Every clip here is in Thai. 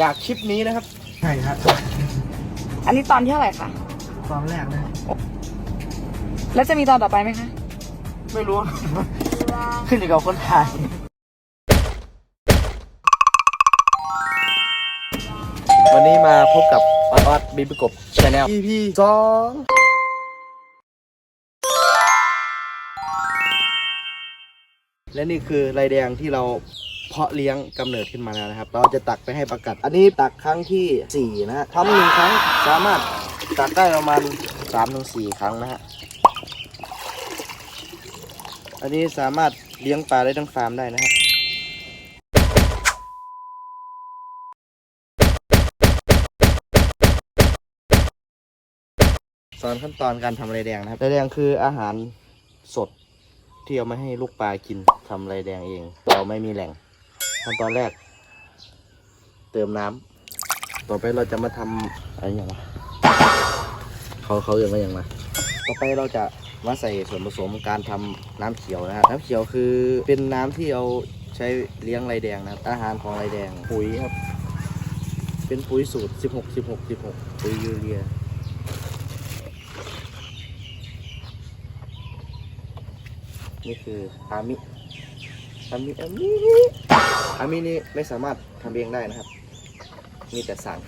จากคลิปนี้นะครับ ใช่ครับ อันนี้ตอนที่เท่าไหร่คะ ตอนแรกเลยแล้วจะมีตอนต่อไปไหมคะ ไม่รู้ ขึ้นอยู่กับคนถ่ายวันนี้มาพบกับออดออดบีบกบชาแนล EP สองและนี่คือลายแดงที่เรา เพาะเลี้ยงกำเนิดขึ้นมาแล้วนะครับ เราจะตักไปให้ประกัด อันนี้ตักครั้งที่ 4 นะฮะทำหนึ่งครั้งสามารถตักได้ประมาณ3-4ครั้งนะฮะ อันนี้สามารถเลี้ยงปลาได้ทั้งฟาร์มได้นะครับสอนขั้นตอนการทำไรแดงนะครับไรแดงคืออาหารสดที่เอามาให้ลูกปลากินทำไรแดงเอง เราไม่มีแหล่ง ขั้นตอนแรก เติมน้ำต่อไปเราจะมาทำอะไรอย่างวะเขาเขาเรียกว่าอย่างไรต่อไปเราจะมาใส่ส่วนผสมการทำน้ำเขียวนะฮะน้ำเขียวคือเป็นน้ำที่เอาใช้เลี้ยงไรแดงนะครับอาหารของไรแดงปุ๋ยครับ เป็นปุ๋ยสูตร 16 16 16 ปุ๋ยยูเรียนี่คืออามิ อามิอามิอามินี่ไม่สามารถทำเองได้นะครับ มีแต่สั่ง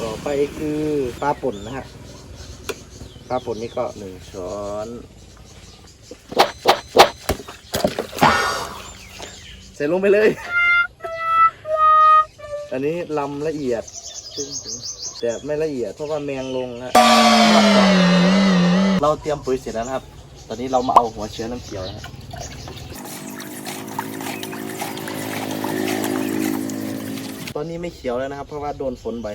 ต่อไปคือปลาป่นนะฮะปลาป่นนี่ก็หนึ่งช้อนใส่ลงไปเลย อันนี้ลำละเอียดแต่ไม่ละเอียดเพราะว่าแมงลงนะเราเตรียมปุ๋ยเสร็จแล้วนะครับ ตอนนี้เรามาเอาหัวเชื้อน้ำเขียวนะครับ อนนี้ไม่เขียวแล้วนะครับ เพราะว่าโดนฝนไป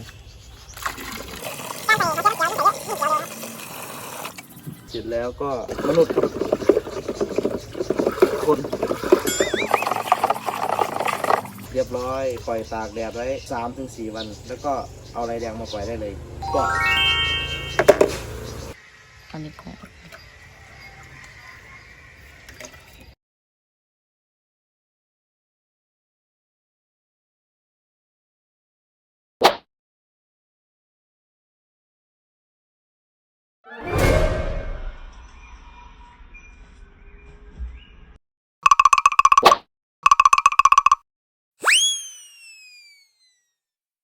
เสร็จแล้วก็มนุษย์คน เรียบร้อย ปล่อยตากแดดไว้สามถึงสี่วัน แล้วก็เอาไรแดงมาปล่อยได้เลยก็อันนี้ก็